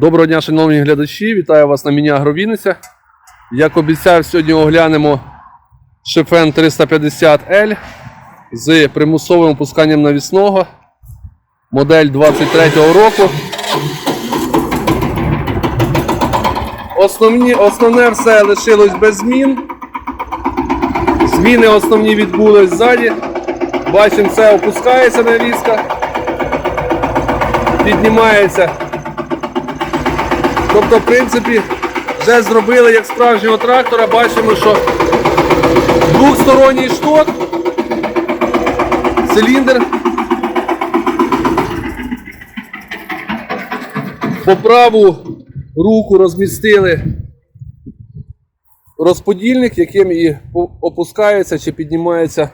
Доброго дня, шановні глядачі! Вітаю вас на міні Агровіниця. Як обіцяв, сьогодні оглянемо Шефен 350L з примусовим опусканням навісного. Модель 23-го року. Основні, основне все лишилось без змін. Зміни основні відбулись ззаді. Бачимо, це опускається навіска, піднімається. Тобто, в принципі, вже зробили як справжнього трактора, бачимо, що двохсторонній шток, циліндр. По праву руку розмістили розподільник, яким і опускається чи піднімається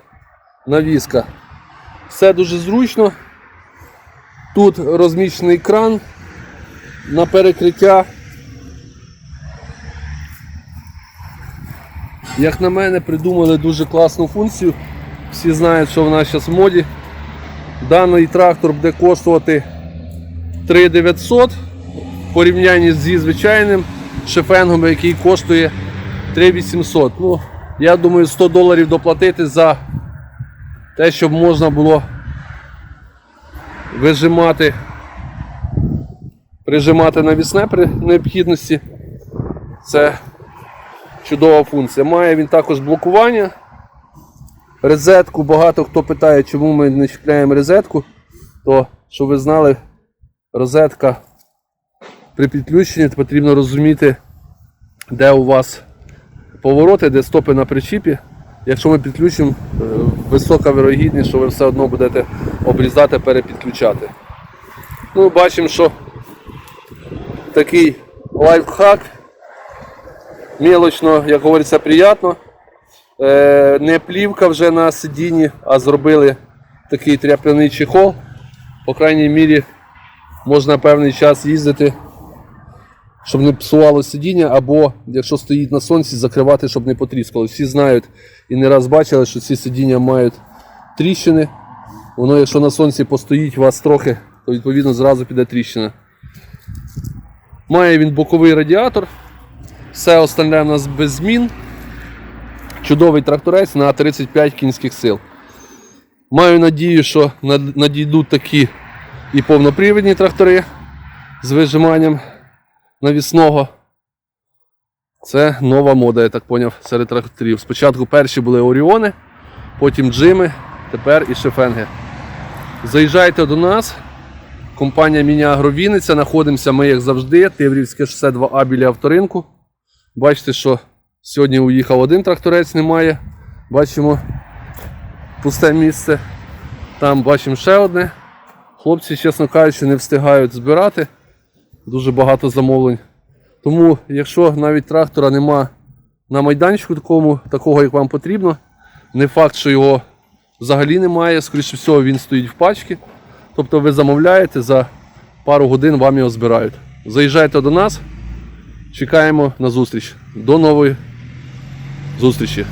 навіска. Все дуже зручно. Тут розміщений кран на перекриття. Як на мене, придумали дуже класну функцію. Всі знають, що вона зараз в моді. Даний трактор буде коштувати 3900 в порівнянні зі звичайним шефенгом, який коштує 3800. Ну, я думаю, 100 доларів доплатити за те, щоб можна було вижимати прижимати навісне при необхідності. Це чудова функція. Має він також блокування. Розетку. Багато хто питає, чому ми не чіпляємо розетку. То, щоб ви знали, розетка при підключенні потрібно розуміти, де у вас повороти, де стопи на причіпі. Якщо ми підключимо, е, висока вирогідність, що ви все одно будете обрізати, перепідключати. Ну, бачимо, що такий лайфхак. Мілочно, як говориться, приємно. Е, не плівка вже на сидінні, а зробили такий тряпляний чехол. По крайній мірі можна певний час їздити, щоб не псувало сидіння, або якщо стоїть на сонці, закривати, щоб не потріскало. Всі знають і не раз бачили, що ці сидіння мають тріщини. Воно, якщо на сонці постоїть у вас трохи, то відповідно зразу піде тріщина. Має він боковий радіатор. Все остальне у нас без змін. Чудовий тракторець на 35 кінських сил. Маю надію, що надійдуть такі і повнопривідні трактори з вижиманням навісного. Це нова мода, я так поняв, серед тракторів. Спочатку перші були Оріони, потім Джими, тепер і Шефенги. Заїжджайте до нас. Компанія Міні-Агро Вінниця. Знаходимося ми, як завжди, Тиврівське шосе 2А біля авторинку. Бачите, що сьогодні уїхав один тракторець, немає. Бачимо пусте місце. Там бачимо ще одне. Хлопці, чесно кажучи, не встигають збирати. Дуже багато замовлень. Тому, якщо навіть трактора нема на майданчику такому, такого, як вам потрібно, не факт, що його взагалі немає, скоріше всього, він стоїть в пачці. Тобто ви замовляєте, за пару годин вам його збирають. Заїжджайте до нас, чекаємо на зустріч. До нової зустрічі.